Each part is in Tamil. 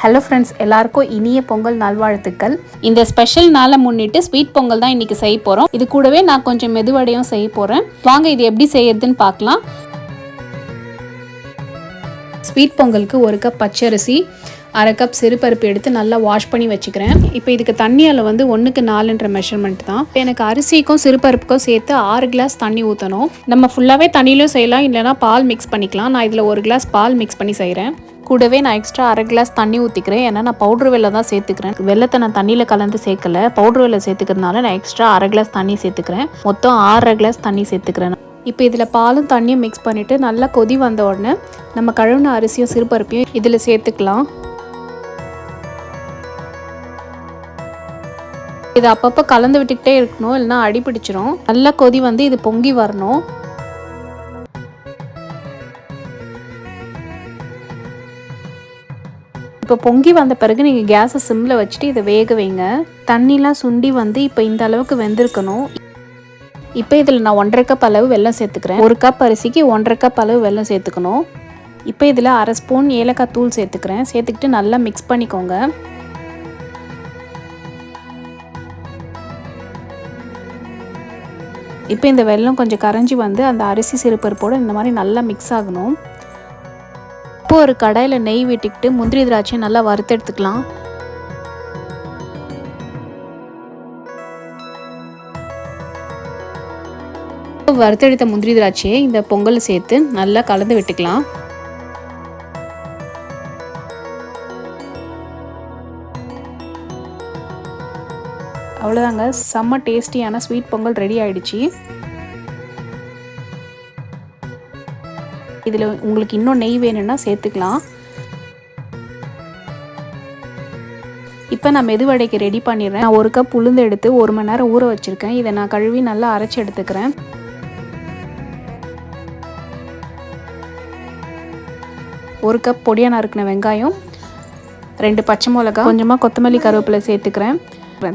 ஹலோ ஃப்ரெண்ட்ஸ் எல்லாருக்கும் இனிய பொங்கல் நல்வாழ்த்துக்கள். இந்த ஸ்பெஷல் நாளை முன்னிட்டு ஸ்வீட் பொங்கல் தான் இன்னைக்கு செய்ய போகிறோம் இது கூடவே நான் கொஞ்சம் மெதுவடையும் செய்ய போகிறேன் வாங்க இது எப்படி செய்யறதுன்னு பார்க்கலாம். ஸ்வீட் பொங்கலுக்கு ஒரு கப் பச்சரிசி அரை கப் சிறுபருப்பு எடுத்து நல்லா வாஷ் பண்ணி வச்சுக்கிறேன். இப்போ இதுக்கு தண்ணி அளவு வந்து ஒன்றுக்கு நாலுன்ற மெஷர்மெண்ட் தான். இப்போ எனக்கு அரிசிக்கும் சிறுபருப்புக்கும் சேர்த்து ஆறு கிளாஸ் தண்ணி ஊற்றணும் நம்ம ஃபுல்லாகவே தண்ணியிலும் செய்யலாம் இல்லைனா பால் மிக்ஸ் பண்ணிக்கலாம். நான் இதில் ஒரு கிளாஸ் பால் மிக்ஸ் பண்ணி செய்கிறேன் கூடவே நான் எக்ஸ்ட்ரா அரை கிளாஸ் தண்ணி ஊற்றிக்கிறேன் ஏன்னா நான் பவுட்ரு வெள்ளை தான் சேர்த்துக்கிறேன். வெள்ளத்தை நான் தண்ணியில் கலந்து சேர்க்கல. பவுட்ரு வெள்ளை சேர்த்துக்கிறதுனால நான் எக்ஸ்ட்ரா அரை கிளாஸ் தண்ணி சேர்த்துக்கிறேன். மொத்தம் ஆறரை கிளாஸ் தண்ணி சேர்த்துக்கிறேன் இப்போ இதில் பாலும் தண்ணியும் மிக்ஸ் பண்ணிவிட்டு நல்லா கொதி வந்த உடனே நம்ம கழுவின அரிசியும் சிறுபருப்பையும் இதில் சேர்த்துக்கலாம். இது அப்பப்போ கலந்து விட்டுக்கிட்டே இருக்கணும். இல்லைன்னா அடிபிடிச்சிடும் நல்லா கொதி வந்து இது பொங்கி வரணும். இப்போ பொங்கி வந்த பிறகு நீங்கள் கேஸை சிம்மில் வச்சுட்டு இதை வேக வைங்க. தண்ணிலாம் சுண்டி வந்து இப்போ இந்த அளவுக்கு வெந்திருக்கணும். இப்போ இதில் நான் ஒன்றரை கப் அளவு வெல்லம் சேர்த்துக்கிறேன். ஒரு கப் அரிசிக்கு ஒன்றரை கப் அளவு வெல்லம் சேர்த்துக்கணும். இப்போ இதில் அரை ஸ்பூன் ஏலக்காய் தூள் சேர்த்துக்கிறேன். சேர்த்துக்கிட்டு நல்லா மிக்ஸ் பண்ணிக்கோங்க. இப்போ இந்த வெல்லம் கொஞ்சம் கரைஞ்சி வந்து அந்த அரிசி சிறுபருப்போடு இந்த மாதிரி நல்லா மிக்ஸ் ஆகணும். இப்போ ஒரு கடாயில் நெய் விட்டுக்கிட்டு முந்திரி திராட்சையை நல்லா வறுத்தெடுத்துக்கலாம் வறுத்தெடுத்த முந்திரி திராட்சையை இந்த பொங்கல் சேர்த்து நல்லா கலந்து விட்டுக்கலாம். அவ்வளோதாங்க செம்ம டேஸ்டியான ஸ்வீட் பொங்கல் ரெடி ஆயிடுச்சு. இதில் உங்களுக்கு இன்னும் நெய் வேணும்னா சேர்த்துக்கலாம். இப்போ நான் மெதுவடைக்கு ரெடி பண்ணிடுறேன். நான் ஒரு கப் உளுந்து எடுத்து ஒரு மணி நேரம் ஊற வச்சுருக்கேன். இதை நான் கழுவி நல்லா அரைச்சி எடுத்துக்கிறேன். ஒரு கப் பொடியாக நறுக்கின வெங்காயம் ரெண்டு பச்சை மிளகா கொஞ்சமாக கொத்தமல்லி கருவேப்பிலை சேர்த்துக்கிறேன்.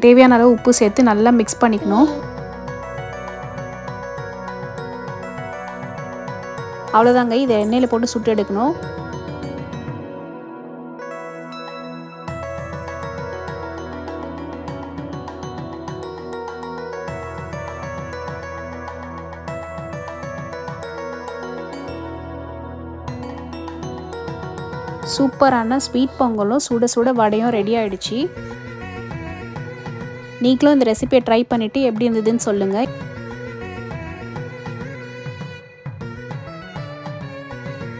தேவையான அளவு உப்பு சேர்த்து நல்லா மிக்ஸ் பண்ணிக்கணும். அவ்வளோதாங்க இதை எண்ணெயில் போட்டு சுட்டு எடுக்கணும். சூப்பரான ஸ்வீட் பொங்கலும் சுட சுட வடையும் ரெடி ஆயிடுச்சு. நீங்களும் இந்த ரெசிபியை ட்ரை பண்ணிவிட்டு எப்படி இருந்ததுன்னு சொல்லுங்கள்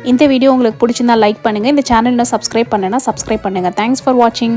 இந்த வீடியோ உங்களுக்கு பிடிச்சிருந்தா லைக் பண்ணுங்கள் இந்த சேனல் இன்னும் சப்ஸ்கிரைப் பண்ணுன்னா சப்ஸ்கிரைப் பண்ணுங்கள் தேங்க்ஸ் ஃபார் வாட்சிங்